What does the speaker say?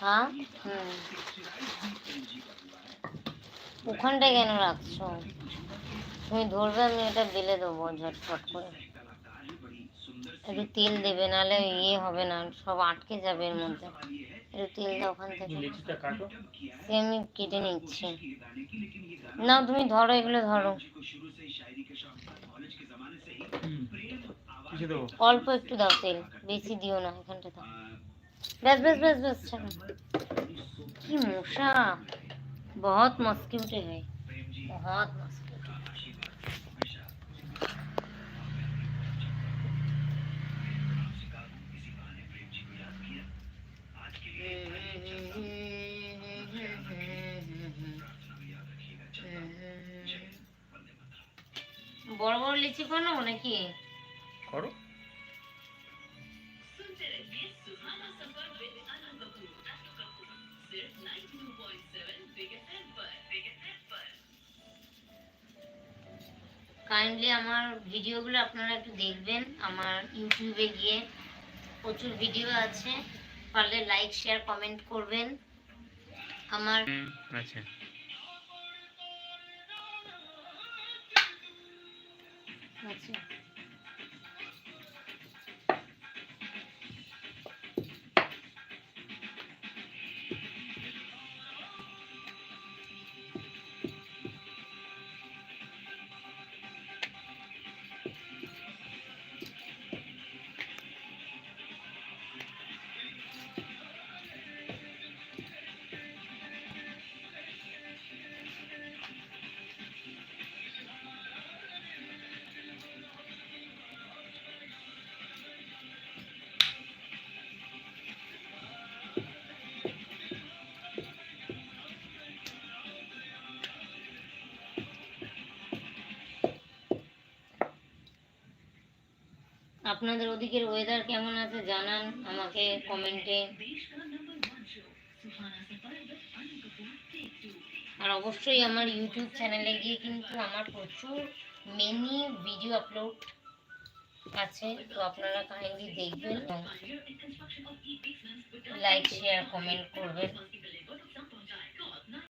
হ্যাঁ? হুম। ওখানটায় কেন রাখছো? তুমি ধরবে আমি এটা বেলে দেবো ঝটফট করে। একটু তেল দেবে নাহলে ইয়ে হবে না সব আটকে যাবে এর মধ্যে। একটু তেল দাও ওখান থেকে সে আমি কেটে নিচ্ছি। না তুমি ধরো এগুলো ধরো। অল্প একটু দাও তেল বেশি দিও না এখানটা দাও ব্যাস ব্যাস ব্যাস ব্যাস, ছাড়ো। কি মশা? বহুত মুশকিল উঠে হয় বহুত মুশকিল বড় বড় লিচি করো নাকি? করো। কাইন্ডলি আমার ভিডিওগুলো আপনারা একটু দেখবেন। আমার ইউটিউবে গিয়ে প্রচুর ভিডিও আছে। পারলে লাইক শেয়ার কমেন্ট করবেন। আমার আচ্ছা। আচ্ছা। আপনাদের ওদিকের ওয়েদার কেমন আছে জানান আমাকে কমেন্টে আর অবশ্যই আমার ইউটিউব চ্যানেলে গিয়ে কিন্তু আমার প্রচুর মেনি ভিডিও আপলোড আছে, তো আপনারা কাইন্ডলি দেখবেন লাইক শেয়ার কমেন্ট করবেন।